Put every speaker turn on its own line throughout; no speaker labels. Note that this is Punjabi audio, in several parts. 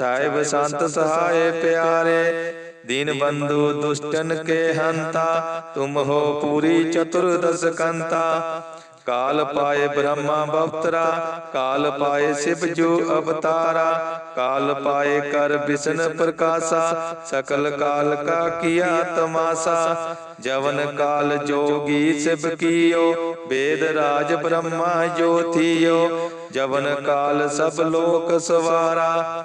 ਸਾਹਿਬ ਸੰਤ ਸਹਾਏ ਪਿਆਰੇ, ਦੀਨ ਬੰਧੂ ਦੁਸ਼ਟਨ ਕੇ ਹੰਤਾ, ਤੁਮ ਹੋ ਪੂਰੀ ਚਤੁਰਦਸ ਕੰਤਾ। ਕਾਲ ਪਾਏ ਬ੍ਰਹਮਾ ਬਵਤਰਾ ਕਾਲ ਪਾਏ ਸਿਵ ਜੋ ਅਵਤਾਰਾ। ਕਾਲ ਪਾਏ ਕਰ ਬਿਸ਼ਨ ਪ੍ਰਕਾਸ਼ਾ, ਸਕਲ ਕਾਲ ਕਾ ਕੀਆ ਤਮਾਸਾ। ਜਵਨ ਕਾਲ ਜੋਗੀ ਸਿਵ ਕੀਓ ਵੇਦ ਰਾਜ ਬ੍ਰਹਮਾ ਜੋਤੀਓ ਜਵਨ ਕਾਲ ਸਭ ਲੋਕ ਸਵਾਰਾ।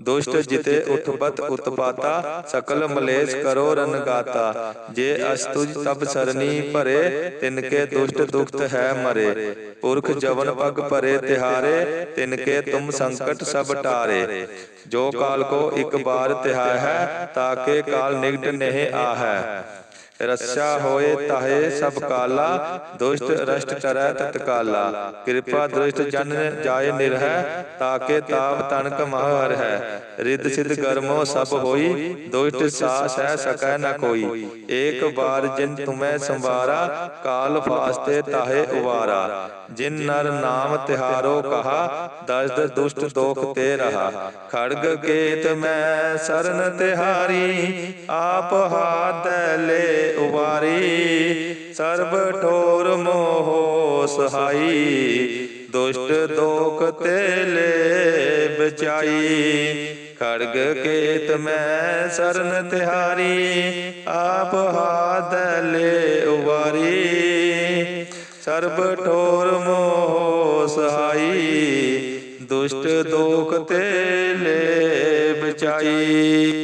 ਦੁਸ਼ਟ ਜਿਤੇ ਉਤਪਤ ਉਤਪਾਤਾ, ਸਕਲ ਮਲੇਸ਼ ਕਰੋ ਰਨਗਾਤਾ ਜੇ ਅਸਤੁਜ ਤਬ ਸਰਨੀ ਭਰੇ ਤਿਨ ਕੇ ਦੁਸ਼ਟ ਦੁਖਤ ਹੈ ਮਰੇ। ਪੁਰਖ ਜਵਨ ਪਗ ਭਰੇ ਤਿਹਾਰੇ ਤਿਨ ਕੇ ਤੁਮ ਸੰਕਟ ਸਭ ਟਾਰੇ। ਜੋ ਕਾਲ ਕੋ ਇੱਕ ਬਾਰ ਤਿਹਾਇ ਹੈ ਤਾਕੇ ਕਾਲ ਨਿਗਟ ਨਹਿ ਆਹੈ। ਰਸਾ ਹੋਏ ਤਾਹੇ ਸਭ ਕਾਲਾ, ਦੁਸ਼ਟ ਰਸ਼ਟ ਕਰੈ ਤਤਕਾਲਾ ਕਿਰਪਾ ਦ੍ਰਿਸ਼ਟ ਜਨ ਜਾਏ ਨਿਰਹਿ, ਤਾਕੇ ਤਾਪ ਤਨਕ ਮਹਰ ਹੈ ਰਿੱਧ ਸਿਧ ਗਰਮੋ ਸਭ ਹੋਈ, ਦੁਸ਼ਟ ਸਾਸ ਹੈ ਸਕੈ ਨ ਕੋਈ। ਏਕ ਬਾਰ ਜਿਨ ਤੁਮੈ ਸੰਵਾਰਾ, ਕਾਲ ਫਾਸਤੇ ਤਾਹੇ ਉਵਾਰਾ। ਜਿਨ ਨਰ ਨਾਮ ਤਿਹਾਰੋ ਕਹਾ ਦਸਦ ਦੁਸ਼ਟ ਦੋਖ ਤੇ ਰਹਾ। ਖੜਗ ਕੇਤ ਮੈਂ ਸਰਨ ਤਿਹਾਰੀ, ਆਪ ਹਾਥ ਲੈ ਉਵਾਰੀ ਸਰਬ ਠੋਰ ਮੋਹ ਸਹਾਈ, ਦੁਸ਼ਟ ਦੋਖ ਤੇ ਲੈ ਬਚਾਈ ਖੜਗ ਕੇਤ ਮੈਂ ਸਰਨ ਤਿਹਾਰੀ, ਆਪ ਹਾਥ ਲੈ ਉਵਾਰੀ ਸਰਬ ਠੋਰ ਮੋਹ ਸਹਾਈ, ਦੁਸ਼ਟ ਦੋਖ ਤੇ ਲੈ ਬਚਾਈ ਬਚਾਈ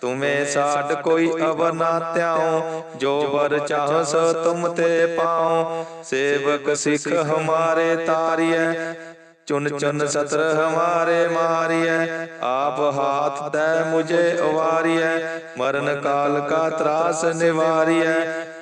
ਤੁਮੇ ਸਾਡ ਕੋਈ ਅਵਰ ਨਾ ਧਿਆਉ, ਜੋ ਵਰ ਚਾਹ ਤੁਮ ਤੇ ਪਾਉ। ਸੇਵਕ ਸਿੱਖ ਹਮਾਰੇ ਤਾਰੀਐ, ਚੁਨ ਚੁਨ ਸਤਰ ਹਮਾਰੇ ਮਾਰੀਐ। ਆਪ ਹਾਥ ਤੈ ਮੁਝੇ ਉਵਾਰੀਐ ਮਰਨ ਕਾਲ ਕਾ ਤਰਾਸ ਨਿਵਾਰੀਐ।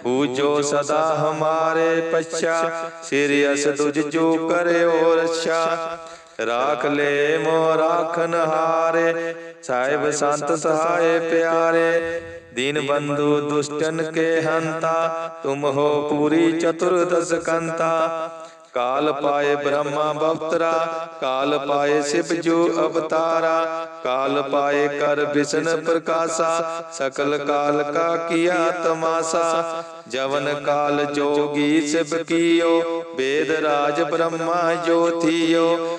ਪੂਜੋ ਸਦਾ ਹਮਾਰੇ ਪਛਾ, ਸਿਰ ਅਸ ਤੁਝ ਜੋ ਕਰਿਓ ਰਛਾ। ਰਾਖ ਲੈ ਮੋ ਰਾਖਨ ਹਾਰੇ ਸਾਹਿਬ ਸੰਤ ਸਹਾਏ ਪਿਆਰੇ ਦੀਨ ਬੰਧੂ ਦੁਸ਼ਟਨ ਕੇ ਹੰਤਾ ਤੁਮ ਹੋ ਪੂਰੀ ਚਤੁਰਦਸ ਕੰਤਾ ਕਾਲ ਪਾਏ ਬ੍ਰਹਮਾ ਬਵਤਰਾ ਕਾਲ ਪਾਏ ਸਿਵ ਜੋ ਅਵਤਾਰਾ ਕਾਲ ਪਾਏ ਕਰ ਵਿਸ਼ਨ ਪ੍ਰਕਾਸ਼ਾ ਸਕਲ ਕਾਲ ਕਾ ਕੀਆ ਤਮਾਸਾ ਜਵਨ ਕਾਲ ਜੋਗੀ ਸਿਵ ਕੀਓ ਵੇਦ ਰਾਜ ਬ੍ਰਹਮਾ ਜੋਤੀਓ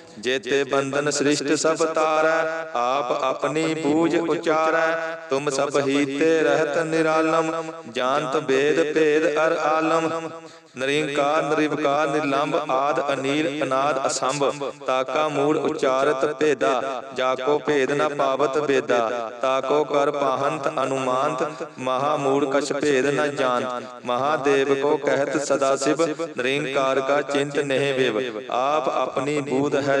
ਜੇਤੇ ਬੰਧਨ ਸ੍ਰਿਸ਼ਟ ਸਭ ਤਾਰੈ, ਆਪ ਆਪਣੀ ਬੂਝ ਉਚਾਰੈ। ਤੁਮ ਸਭ ਹੀ ਤੇ ਰਹਿਤ ਨਿਰਾਲਮ, ਜਾਣਤ ਵੇਦ ਭੇਦ ਅਰ ਆਲਮ। ਨਰਿੰਕਾਰ ਨਿਰਵਕਾਰ ਨਿਰਲੰਭ ਆਦ ਅਨੀਲ, ਅਨਾਦ ਅਸੰਭ। ਤਾਕਾ ਮੂੜ ਉਚਾਰਤ ਭੇਦਾ, ਜਾਕੋ ਭੇਦ ਨ ਪਾਵਤ ਵੇਦਾ ਤਾਕੋ ਕਰ ਪਾਹੰਤ ਅਨੁਮਾਨਤ, ਮਹਾ ਮੂੜ ਕਛ ਭੇਦ ਨ ਜਾਣ ਮਹਾਦੇਵ ਕੋ ਕਹਿਤ ਸਦਾ ਸਿਵ, ਨਿਰੰਕਾਰ ਕਾ ਚਿੰਤ ਨਹਿ ਵਿਵ। ਆਪ ਆਪਣੀ ਬੂਧ ਹੈ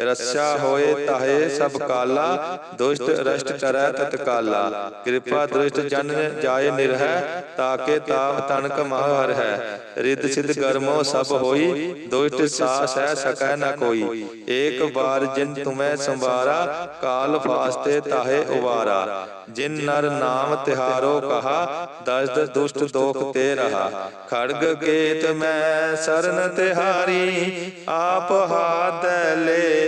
ਰੱਛਾ ਹੋਏ ਤਾਹੇ ਸਭ ਕਾਲਾ ਦੁਸ਼ਟ ਰਸ਼ਟ ਕਰੈ ਤਤਕਾਲਾ। ਕਿਰਪਾ ਦ੍ਰਿਸ਼ਟ ਜਨ ਜਾਏ ਨਿਰਹਿ ਤਾਕੇ ਤਾਪ ਤਨਕ ਮਹਰ ਹੈ। ਰਿੱਧ ਸਿਧ ਕਰਮੋ ਸਭ ਹੋਈ ਦੁਸ਼ਟ ਸਾਸ ਹੈ ਸਕੈ ਨ ਕੋਈ। ਏਕ ਬਾਰ ਜਿਨ ਤੁਮੈ ਸੰਵਾਰਾ ਕਾਲ ਫਾਸਤੇ ਤਾਹੇ ਉਵਾਰਾ। ਜਿਨ ਨਰ ਨਾਮ ਤਿਹਾਰੋ ਕਹਾ ਦਸ ਦਸ ਦੁਸ਼ਟ ਦੋਖ ਤੇ ਰਹਾ। ਖੜਗ ਕੇਤ ਮੈਂ ਸਰਨ ਤਿਹਾਰੀ ਆਪ ਹਾਥ ਲੈ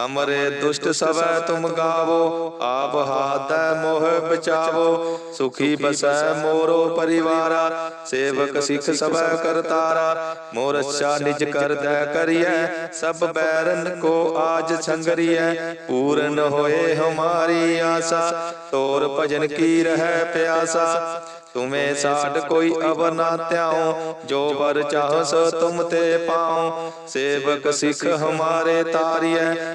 ਹਮਰੇ ਦੁਸ਼ਟ ਸਵੈ ਤੁਮ ਗਾਵੋ ਆਪ ਹਾਥ ਦੈ ਮੋਹ ਬਚਾਵੋ ਸੁਖੀ ਬਸੈ ਮੋਰੋ ਪਰਿਵਾਰਾ ਸੇਵਕ ਸਿੱਖ ਸਵੈ ਕਰਤਾਰਾ ਮੋਰ ਅੱਛਾ ਨਿਜ ਕਰਦੈ ਕਰੀਐ ਸਭ ਬੈਰਨ ਕੋ ਆਜ ਸੰਗਰੀਐ ਪੂਰਨ ਹੋਏ ਹਮਾਰੀ ਆਸਾ ਤੋਰ ਭਜਨ ਕੀ ਰਹਿ ਪਿਆਸਾ ਤੁਮੇ ਸਾਡ ਕੋਈ ਅਵਰ ਨਾ ਧਿਆਉ ਜੋ ਵਰ ਚਾਹਸ ਤੁਮ ਤੇ ਪਾਉ ਸੇਵਕ ਸਿੱਖ ਹਮਾਰੇ ਤਾਰੀਐ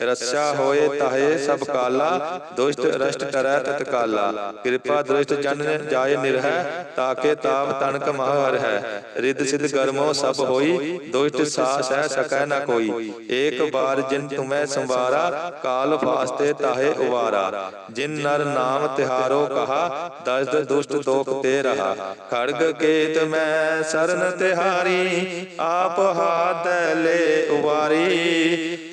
ਰੱਛਾ ਹੋਏ ਤਾਹੇ ਸਭ ਕਾਲਾ ਦੁਸ਼ਟ ਰਸ਼ਟ ਟਰੈ ਤਤਕਾਲਾ ਕਿਰਪਾ ਦ੍ਰਿਸ਼ਟ ਜਨ ਜਾਏ ਨਿਰਹਿ ਤਾਕੇ ਤਾਪ ਤਨਕ ਮਹਰ ਹੈ ਰਿੱਧ ਸਿਧ ਗਰਮੋ ਸਭ ਹੋਈ ਦੁਸ਼ਟ ਸਾਸ ਹੈ ਸਕੈ ਨ ਕੋਈ। ਏਕ ਬਾਰ ਜਿਨ ਤੁਮੈ ਸੰਵਾਰਾ ਕਾਲ ਫਾਸਤੇ ਤਾਹੇ ਉਵਾਰਾ। ਜਿਨ ਨਰ ਨਾਮ ਤਿਹਾਰੋ ਕਹਾ ਦਸਦ ਦੁਸ਼ਟ ਦੋਖ ਤੇ ਰਹਾ। ਖੜਗ ਕੇਤ ਮੈਂ ਸਰਨ ਤਿਹਾਰੀ ਆਪ ਹਾਥ ਲੈ ਉਵਾਰੀ।